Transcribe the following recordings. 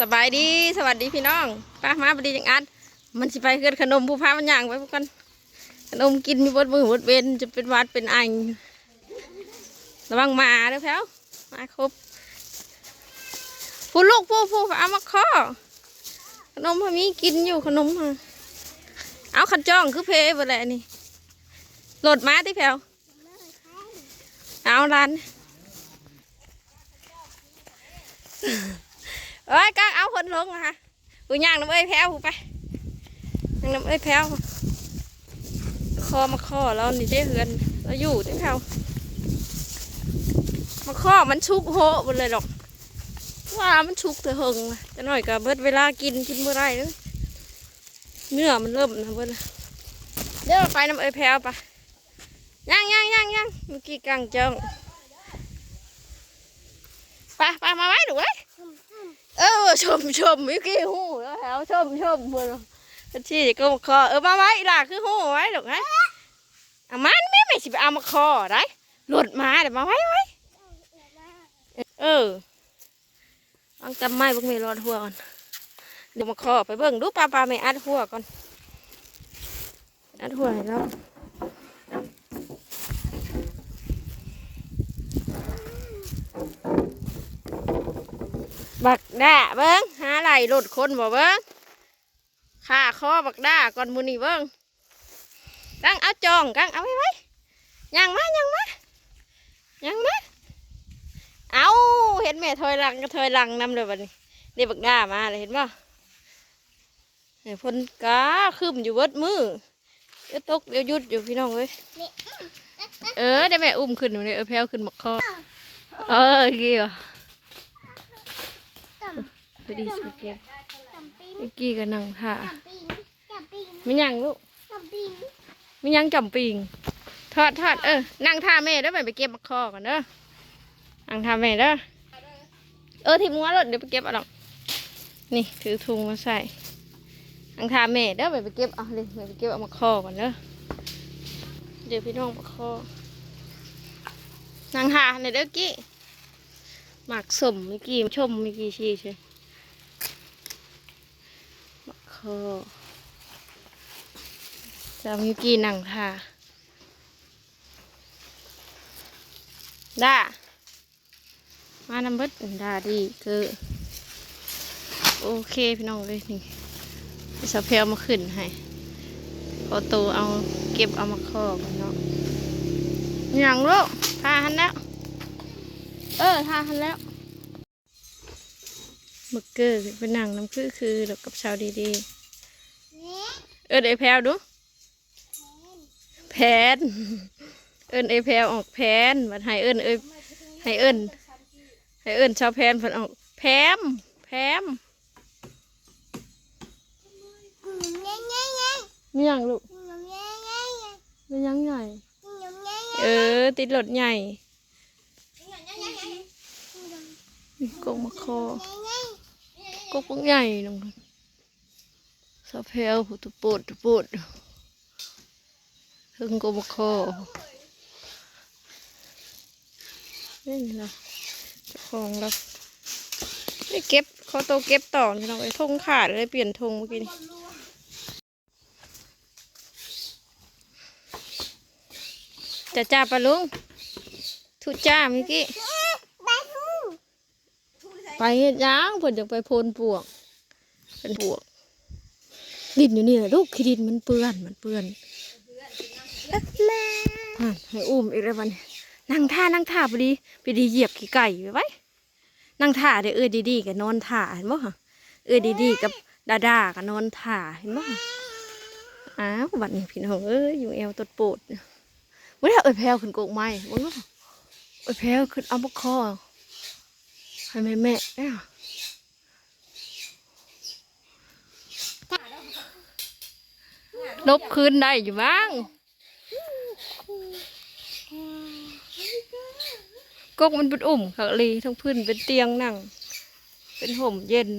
สบายดีสวัสดีพี่น้องป้ามาบดีจังอัดมันสิไปเกิดขนมผู้พามันย่างไปพวกกันขนมกินอยู่บดมือบดเวนจะเป็นวัดเป็นไอระวังมาเด้อแพ้วมาครบผู้ลูกผู้ผู้เอามาข้อขนมพามีกินอยู่ขนมมาเอาขันจ้องคือเพย์ไปเลยนี่โหลดมาที่แพ้วเอาร้าน เอ้ยก้างเอาคนลงนะคะกูย่างน้ำเอ้ยแพ้วไปย่างน้ำเอ้ยแพ้วคอมาคอเรานี่ได้เฮือนเราอยู่ที่แพ้วมาคอมันชุกโหหมดเลยหรอกว่ามันชุกเถอะหงจะหน่อยก็เบิดเวลากินกินเมื่อไรเลยเนื้อมันเริ่มนะเบิดเดี๋ยวไปน้ำเอ้ยแพ้วไปย่างย่างย่างย่างเมื่อกี้กลางจิงไปไปมา ชมชมมื่อกี้หูแล้วแถวชมชมหมดเลยที่ก็มาคอเออมาไว้ล่ะคือหูไว้หรอกฮะอามันไม่ไม่สิไปเอามาคอได้หลุดมาเดี๋ยวมาไว้ไว้เออต้องจำไม่พวกมีรอดหัวก่อนเดี๋ยวมาคอไปเบิ่งดูปลาปลาไม่อัดหัวก่อนอัดหัวให้เรา บักด่าเบิ้งหาไหลหลุดคนบ่เบิ้งขาคอบักด่าก่อนมือนี่เบิ้งกังเอาจองกังเอาไว้ไว้ยังมายังมายังมาเอาเห็นแม่ถอยหลังก็ถอยหลังนำเลยบัดนี้นี่บักด่ามาเลยเห็นป่ะเฮ้ยพ่นกาคืมอยู่เบิดมือเดี๋ยวตกเดี๋ยวหยุดอยู่พี่น้องเอ้ยเออได้แม่อุ้มขึ้นอยู่นี่เออแพ้วขึ้นบักคอเออเกี่ยว ปดีสุดเก็บเมื่อกี้ก็นั่งท่าไม่ยังลูกไม่ยังจำปิงทอดทอดเออนั่งท่าแม่เด้อไปไปเก็บมะคอก่อนเด้อนั่งท่าแม่เด้อเออที่มัวรถเดี๋ยวไปเก็บเอาหรอกนี่ถือถุงมาใส่นั่งท่าแม่เด้อไปไปเก็บเอาเลยไปไปเก็บเอามะคอก่อนเด้อเดี๋ยวพี่น้องมะคอนั่งท่าในอยเด้อกี้หมักสมเมื่อกี้ชมเมื่อกี้ชี้ใช่ คอจะมีกี่หนังค่ะด่ามานำเบิดดาดีคือโอเคพี่น้องเลยนี่สะเพลมาขึ้นให้พอโตเอาเก็บเอามาคอกเนาะหยังลูกทาหันแล้ว เออทาหันแล้ว มึกเกอร์เป็นหนังน้ำคือคือเดี๋ยวกับชาวดีๆ เอินไอแพลวดู แพน เอินไอแพลวออกแพนมันให้เอินเอยให้เอินให้เอินชาวแพนเพิ่นออก แพม แพมมีหยังลูกมีหยังใหญ่ เออ ติดรถใหญ่นี่กงมาคอ ก็พวกใหญ่ลงสะเพลหูตุปดตุปดถึงกบคอนี่นะจ้าของเราไม่เก็บเขาโตเก็บต่อพี่น้องไอ้ทงขาดเลยเปลี่ยนทงเมื่อกี้นี่จะจ้าปะลุงทุจ้าเมื่อกี้ ไปเฮ็ดหยังเพิ่นอยากไปโพนปวกเป็นปวก ดินอยู่นี่แหละลูกขี้ดินมันเปื้อนมันเปื้อนอะให้อุ้มอีกแล้ววันนั่งท่านั่งท่าพอดีพอดีเหยียบขี้ไก่ไปไว้นั่งท่าเดี๋ยวเอ้ยดีๆกับนอนท่าเห็นบ่คะเอ้ยดีๆกับดาดากับนอนท่าเห็นบ่คะอ้าวบัดนี้พี่น้องเอ้ยอยู่แอวตดโปดเมื่อเอ้ยแพรวขึ้นโกกไม้บ่รู้เอ้ยแพรวขึ้นเอาบกคอ ให้แม่แม่เนี่ยลบคืนได้อยู่บ้างกกมันเป็นอุ่มค่ะลีทั้งพื้นเป็นเตียงนั่ง เป็นห่มเย็น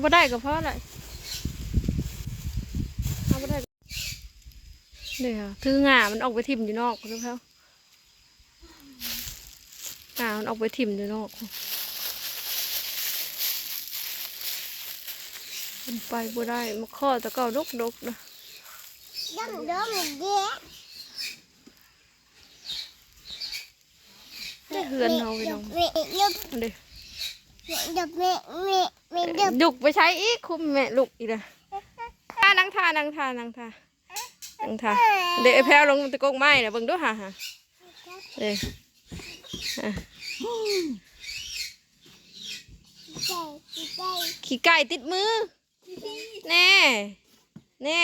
เอาไปได้ก็เพราะอะไรเดี๋ยวถืองามันออกไปทิ่มอยู่นอกคุณเขางามันออกไปทิ่มอยู่นอกมันไปบ่ได้มาข้อตะเก้าดกดกๆนะ Đừng đỡ mình ghé ได้เฮือนเอาไปน้อง Mẹ đừng อันเดี mẹ đừng mẹ mẹ mẹ đừng ดุกไปใช้อีกคุมแม่ลุกอีกเลยท่านั่งท่านั่งท่านั่งท่านั่งท่าเดี๋ยวไอ้แพรวลงตะกกไม้นะเบิ่งดูฮ่าฮ่าเดี๋ยวอะ đây đây ขี้ไก่ติดมือ แน่ แน่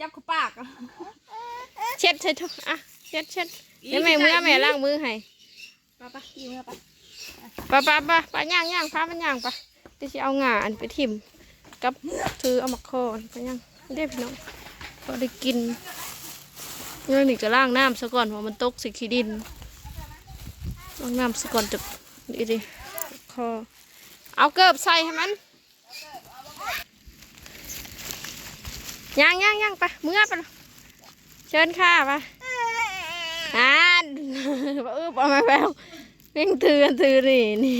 จับเขาปากอะเช็ดเช็ดอะ เช็ดเช็ดเดี๋ยวแม่มือแม่ล้างมือให้ปะปะยิงเข้าไปไปไปไปไปย่างย่างพามันย่างไปเดี๋ยวจะเอาหงาอันไปทิ่มกับถือเอามาคอนไปย่างเด้พี่น้องพอได้กินเรื่องนี้ก็ล้างน้ำซะก่อนเพราะมันตกสิขี้ดินล้างน้ำซะก่อนจะดีดิคอเอาเกิบใส่ให้มันย่างย่างย่างไปเมื่อไปเชิญค่ะไปอ่านเออปเอามาแปลว เร่งถือกันถือนี่นี่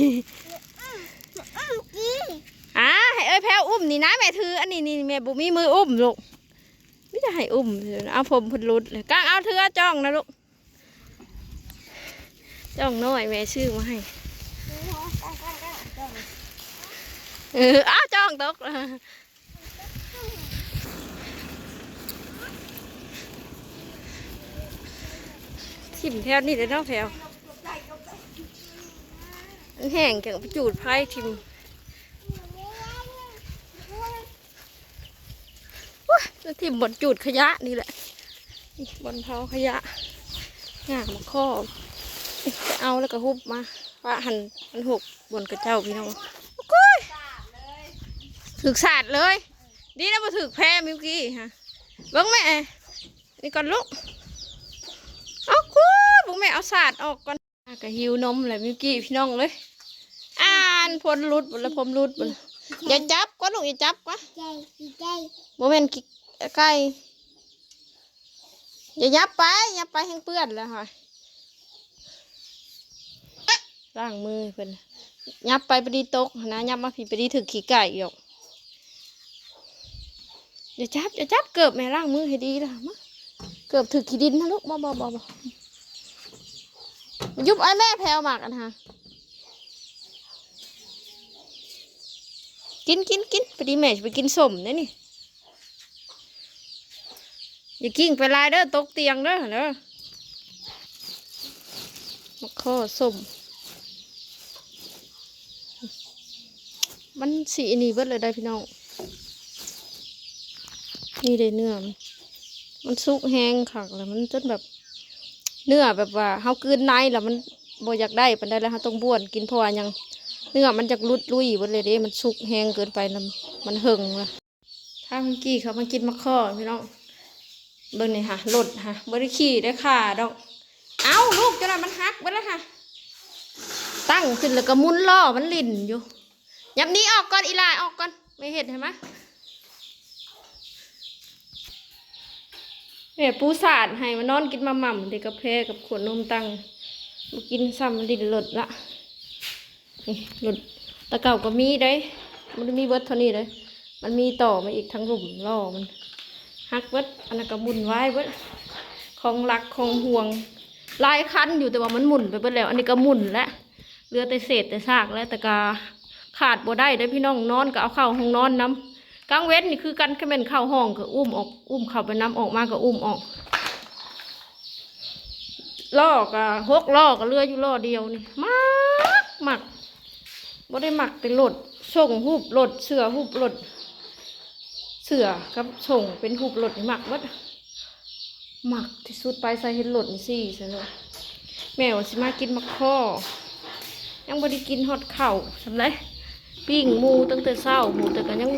อ่าให้เอ้ยแพ้วอุ้มนี่นะแม่ถืออันนี้นี่แม่บุมีมืออุ้มลูกไม่จะให้อุ้มเอาผมพุดรุดกางเอาเถือจ้องนะลูกจ้องน้อยแม่ชื่อมาให้เอออ้าจ้องตกทิมแถวนี่เลยเนาะแถว แห้งจังจูดไพ่ทิมว้าที่บนจุดขยะนี่แหละบนเผาขยะง่ามมาข้อไปเอาแล้วก็หุบมาว่าหันมันหกบนกระเจ้าพี่น้องโอ้ยถึกสาดเลย ดีนะมาถึกแพ้มิวกี้ฮะเบิ้งแม่นี่ก่อนลูกเอากูบุ้งแม่เอาสาดออกก่อน อะก็หิวนมเลยมิวกี้พี่น้องเลย อ่านพลรุดบนละพรมรุดบนอย่าจับก็ลูกอย่าจับก็ đây đi đây โมเมนต์ไก่อย่ายับไปยับไปแห้งเปื้อนแล้วค่ะล้างมือเพิ่นยับไปไปดีตกนะยับมาผีไปดีถึกขี้ไก่อยู่อย่าจับอย่าจับเกือบแม่ล้างมือให้ดีละมาเกือบถึกขี้ดินนะลูกบ่บ่บ่บ่มา ยุบไอ้แม่แพลวหมากกันฮะ กินกินกินไปดีแม่ไปกินสมเนี่ยนี่ อย่ากิ้งไปลายเด้อตกเตียงเด้อเด้อมาข้อสมมันสีนี่เบิดเลยได้พี่น้อง นี่ได้เนื้อมันมันสุกแห้งขักแล้วมันจนแบบ เนื้อแบบว่าเฮากืนในแล้วมันบ่อยากได้ปานใดแล้วเฮาต้องบ้วนกินเพราะว่ายังเนื้อมันจะรุดลุยเบิดเลยเด้ มันสุกแห้งเกินไปแล้วมันเหิงละถ้าเมื่อกี้เขามากินมะข้อพี่น้องเบิ่งนี่ค่ะหลดค่ะบริขี่ได้ค่ะดอก เอาลูกจะได้มันหักไปแล้วค่ะ ตั้งขึ้นแล้วก็มุนล้อมันลิ่นอยู่ยับนี้ออกก่อนอีลายออกก่อนไม่เห็นเห็นไหม แม่ปูสาดให้มันอนกินมาหม่ำเด็กกาแฟกับขวดนมตังมากินซ้ำมันลิ่นหลดละนี่หลดตะเก่าก็มีได้ มันมีเบิร์ดเท่านี้เลยมันมีต่อมาอีกทั้งหลุมล่อมันฮักเบิร์ดอันนั้นก็หมุนไว้เบิร์ดของหลักของห่วงลายคันอยู่แต่ว่ามันหมุนไปเบิดแล้ว อันนี้ก็หมุนแล้วเหลือแต่เศษแต่ซากแล้วแต่กาขาดบ่ได้เด้พี่น้องนอนก็เอาเข้าห้องนอนน้ำ กลางเว้นนี่คือกันแค่เป็นเข้าห้องก็อุ้มออก อุ้มเข้าไปน้ำออกมาก็อุ้มออกล่อก็หกล่อก็เลืออยู่ล่อเดียวนี่มักหมักบ่ได้หมักเป็นโหลดส่งหูบหลดเสือหูบหลด เสือกับส่งเป็นหูบหลดหมักวัดหมักที่สุดไปใส่เห็ดหลดนี่สิสนุกแมวสิมากินมะข้อ ยังบ่ได้กินฮอดเข่าสำไรปิ้งมูตั้งแต่เช้าหมูแต่กันยัง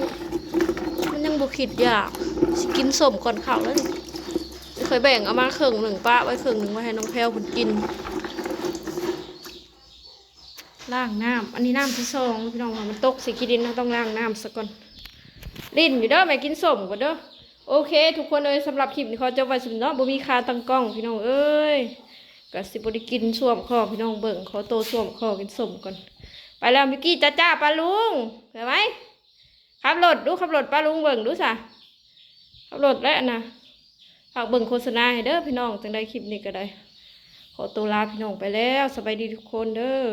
บ่คิดอยากสิกินสมก่อนเข่าวแล้วเคยแบ่งเอามาครึ่งหนึ่งป้าไว้ครึ่งหนึ่งไว้ให้น้องแพรวคนกินล้างน้ำอันนี้น้ำที่สองพี่น้องว่ามันตกส่ขี้ดินเราต้องล้างน้ำซะก่อนลิ้นอยู่เด้อแม่กินสมก่อนเด้อโอเค ทุกคนเอ้ยสำหรับคลิปนี้ขอจบไว้สำเนาะบ่มีคาตั้งกล้องพี่น้องเอ้ยก็สิบ่ได้กินส่วมคอพี่น้องเบิ่งขอโตส่วมคอกินสมก่อน ไปแล้วมิกกี้จ้าจ้าปลาลุงเห็นไหม ขับรถดูขับรถป้าลุงเบิ่งดูสะขับรถแล้วนะฝากเบิ่งโฆษณาให้เด้อพี่น้องจังได้คลิปนี้ก็ได้ ขอตัวลาพี่น้องไปแล้วสบายดีทุกคนเด้อ